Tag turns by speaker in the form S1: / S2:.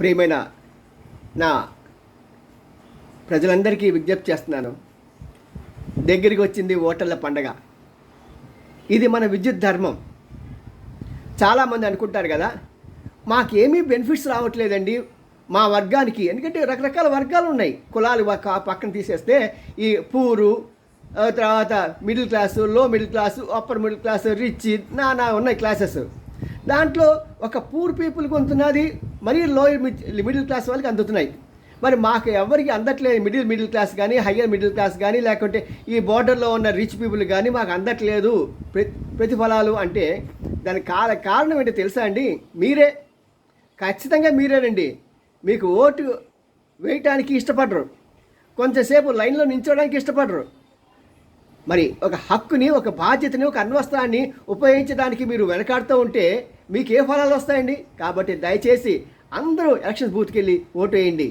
S1: ప్రియమైన నా ప్రజలందరికీ విజ్ఞప్తి చేస్తున్నాను. దగ్గరికి వచ్చింది ఓటర్ల పండగ. ఇది మన విద్యుత్ ధర్మం. చాలామంది అనుకుంటారు కదా మాకేమీ బెనిఫిట్స్ రావట్లేదండి మా వర్గానికి. ఎందుకంటే రకరకాల వర్గాలు ఉన్నాయి. కులాలు పక్కన తీసేస్తే ఈ పూరు తర్వాత మిడిల్ క్లాసు లో middle class upper middle class rich నానా ఉన్నాయి క్లాసెస్. దాంట్లో ఒక పూర్ పీపుల్ కొంతున్నది మరీ లో మిడిల్ క్లాస్ వాళ్ళకి అందుతున్నాయి. మరి మాకు ఎవరికి అందట్లేదు మిడిల్ మిడిల్ క్లాస్ కానీ హయ్యర్ మిడిల్ క్లాస్ కానీ లేకుంటే ఈ బార్డర్లో ఉన్న రిచ్ పీపుల్ కానీ మాకు అందట్లేదు. ప్రతి ప్రతిఫలాలు అంటే దానికి కాల కారణం ఏంటో తెలుసా అండి? మీరే. ఖచ్చితంగా మీరేనండి. మీకు ఓటు వేయటానికి ఇష్టపడరు. కొంచెంసేపు లైన్లో నించోడానికి ఇష్టపడరు. మరి ఒక హక్కుని ఒక బాధ్యతని ఒక అన్వస్త్రాన్ని ఉపయోగించడానికి మీరు వెనకాడుతూ ఉంటే మీకు ఏ ఫలాలు వస్తాయండి. కాబట్టి దయచేసి అందరూ ఎలక్షన్ బూత్కి వెళ్ళి ఓటు వేయండి.